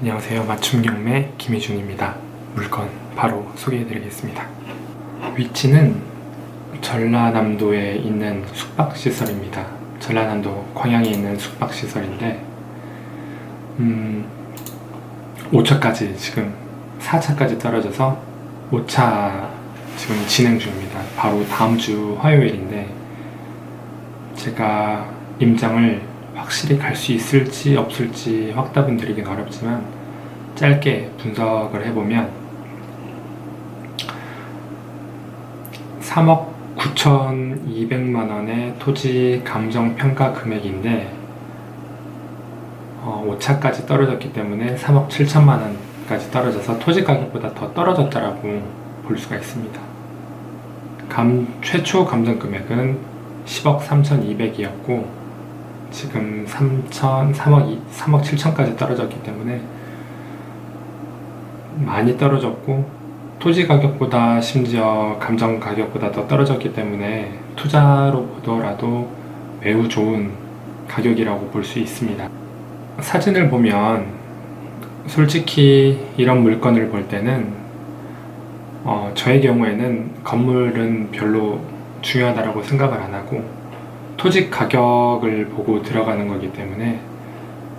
안녕하세요. 맞춤 경매 김희준입니다. 물건 바로 소개해드리겠습니다. 위치는 전라남도에 있는 숙박시설입니다. 전라남도 광양에 있는 숙박시설인데 음, 5차까지 지금 4차까지 떨어져서 5차 지금 진행 중입니다. 바로 다음 주 화요일인데 제가 임장을 확실히 갈 수 있을지 없을지 확답은 드리긴 어렵지만 짧게 분석을 해보면 3억 9,200만 원의 토지 감정 평가 금액인데 어, 5차까지 떨어졌기 때문에 3억 7천만 원까지 떨어져서 토지 가격보다 더 떨어졌다라고 볼 수가 있습니다. 감, 최초 감정 금액은 10억 3,200이었고 지금 3천, 3억, 2, 3억 7천까지 떨어졌기 때문에 많이 떨어졌고 토지 가격보다 심지어 감정 가격보다 더 떨어졌기 때문에 투자로 보더라도 매우 좋은 가격이라고 볼 수 있습니다. 사진을 보면 솔직히 이런 물건을 볼 때는 어, 저의 경우에는 건물은 별로 중요하다고 생각을 안 하고 토지 가격을 보고 들어가는 거기 때문에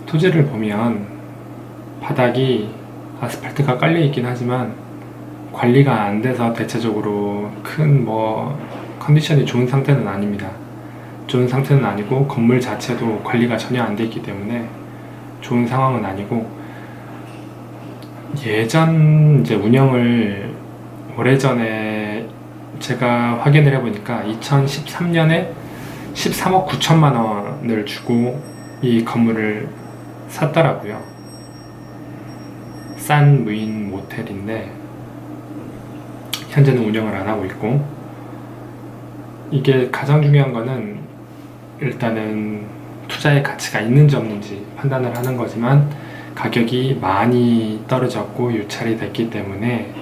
토지를 보면 바닥이 아스팔트가 깔려 있긴 하지만 관리가 안 돼서 대체적으로 큰 뭐 컨디션이 좋은 상태는 아닙니다. 좋은 상태는 아니고 건물 자체도 관리가 전혀 안 돼 있기 때문에 좋은 상황은 아니고 예전 이제 운영을 오래전에 제가 확인을 해보니까 2013년에 13억 9천만 원을 주고 이 건물을 샀더라고요. 싼 무인 모텔인데 현재는 운영을 안 하고 있고 이게 가장 중요한 거는 일단은 투자의 가치가 있는지 없는지 판단을 하는 거지만 가격이 많이 떨어졌고 유찰이 됐기 때문에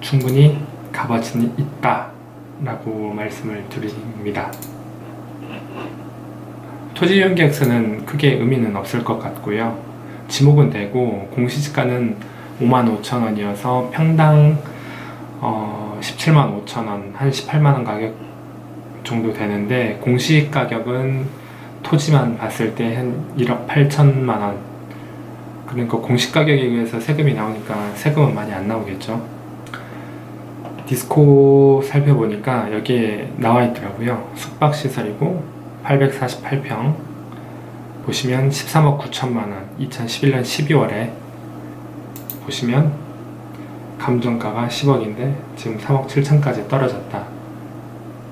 충분히 값어치는 있다라고 말씀을 드립니다. 토지 이용 계약서는 크게 의미는 없을 것 같고요. 지목은 되고 공시지가는 5만 5천 원이어서 평당 어, 17만 5천 원, 한 18만 원 가격 정도 되는데 공시 가격은 토지만 봤을 때 한 1억 8천만 원. 그러니까 공시 가격에 의해서 세금이 나오니까 세금은 많이 안 나오겠죠. 디스코 살펴보니까 여기에 나와 있더라고요. 숙박 시설이고 848평 보시면 13억 9천만 원 2011년 12월에 보시면 감정가가 10억인데 지금 3억 7천까지 떨어졌다.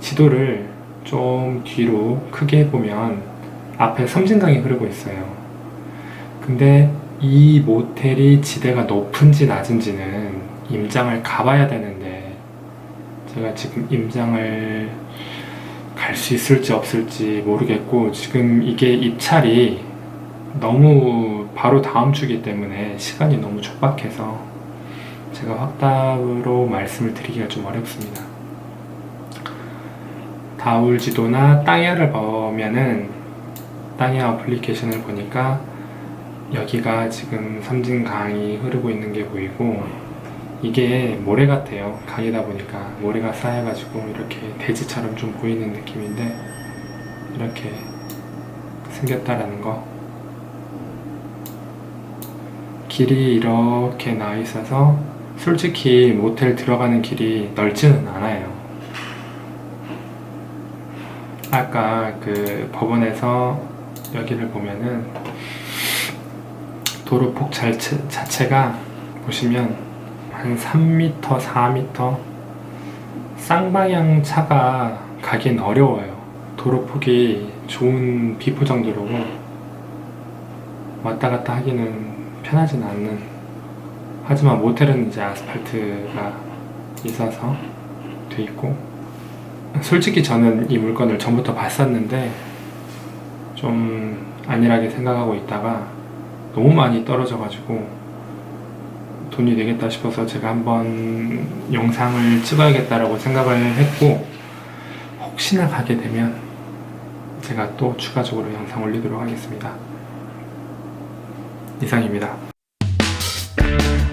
지도를 좀 뒤로 크게 보면 앞에 섬진강이 흐르고 있어요. 근데 이 모텔이 지대가 높은지 낮은지는 임장을 가봐야 되는데 제가 지금 임장을 갈 수 있을지 없을지 모르겠고 지금 이게 입찰이 너무 바로 다음 주기 때문에 시간이 너무 촉박해서 제가 확답으로 말씀을 드리기가 좀 어렵습니다. 다울 지도나 땅야를 보면은 땅야 어플리케이션을 보니까 여기가 지금 섬진강이 흐르고 있는 게 보이고 이게 모래 같아요. 강이다 보니까 모래가 쌓여가지고 이렇게 대지처럼 좀 보이는 느낌인데 이렇게 생겼다라는 거. 길이 이렇게 나 있어서 솔직히 모텔 들어가는 길이 넓지는 않아요. 아까 그 법원에서 여기를 보면은 도로 폭 자체, 자체가 보시면 한 3m, 4m 쌍방향 차가 가긴 어려워요. 도로 폭이 좋은 비포장 도로고 왔다 갔다 하기는 편하진 않는. 하지만 모텔은 이제 아스팔트가 있어서 돼 있고. 솔직히 저는 이 물건을 전부터 봤었는데 좀 안일하게 생각하고 있다가 너무 많이 떨어져가지고 돈이 되겠다 싶어서 제가 한번 영상을 찍어야겠다라고 생각을 했고 혹시나 가게 되면 제가 또 추가적으로 영상 올리도록 하겠습니다. 이상입니다. 네.